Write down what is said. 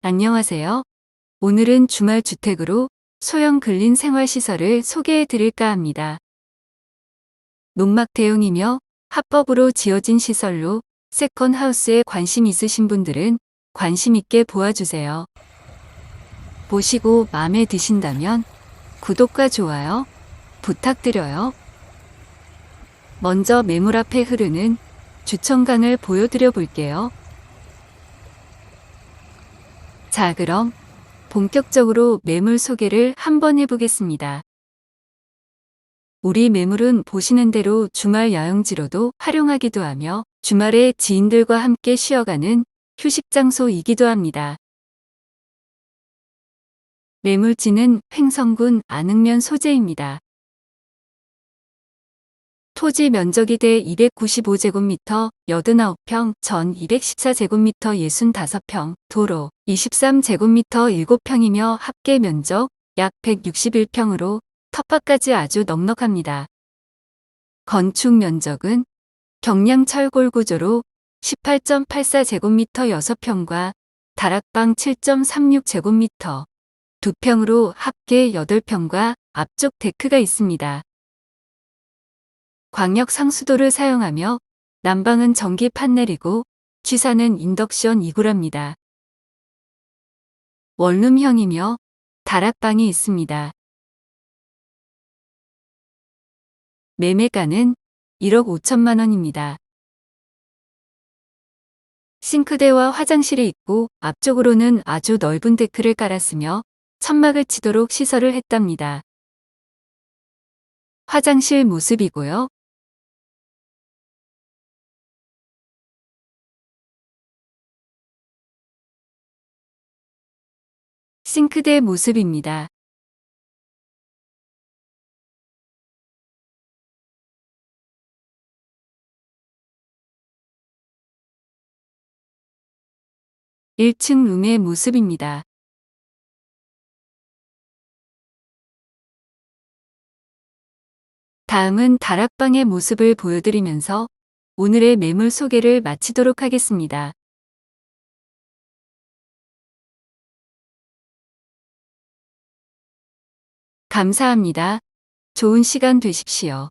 안녕하세요. 오늘은 주말 주택으로 소형 근린 생활시설을 소개해 드릴까 합니다. 농막 대용이며 합법으로 지어진 시설로 세컨 하우스에 관심 있으신 분들은 관심 있게 보아주세요. 보시고 마음에 드신다면 구독과 좋아요 부탁드려요. 먼저 매물 앞에 흐르는 주천강을 보여드려 볼게요. 자, 그럼 본격적으로 매물 소개를 한번 해보겠습니다. 우리 매물은 보시는 대로 주말 야영지로도 활용하기도 하며 주말에 지인들과 함께 쉬어가는 휴식 장소이기도 합니다. 매물지는 횡성군 안흥면 소재입니다. 토지 면적이 대 295제곱미터, 89평, 전 214제곱미터 65평, 도로 23제곱미터 7평이며 합계 면적 약 161평으로 텃밭까지 아주 넉넉합니다. 건축 면적은 경량 철골 구조로 18.84제곱미터 6평과 다락방 7.36제곱미터 2평으로 합계 8평과 앞쪽 데크가 있습니다. 광역 상수도를 사용하며 난방은 전기 판넬이고 취사는 인덕션 이구랍니다. 원룸형이며 다락방이 있습니다. 매매가는 1억 5천만 원입니다. 싱크대와 화장실이 있고 앞쪽으로는 아주 넓은 데크를 깔았으며 천막을 치도록 시설을 했답니다. 화장실 모습이고요. 싱크대 모습입니다. 일층 룸의 모습입니다. 다음은 다락방의 모습을 보여드리면서 오늘의 매물 소개를 마치도록 하겠습니다. 감사합니다. 좋은 시간 되십시오.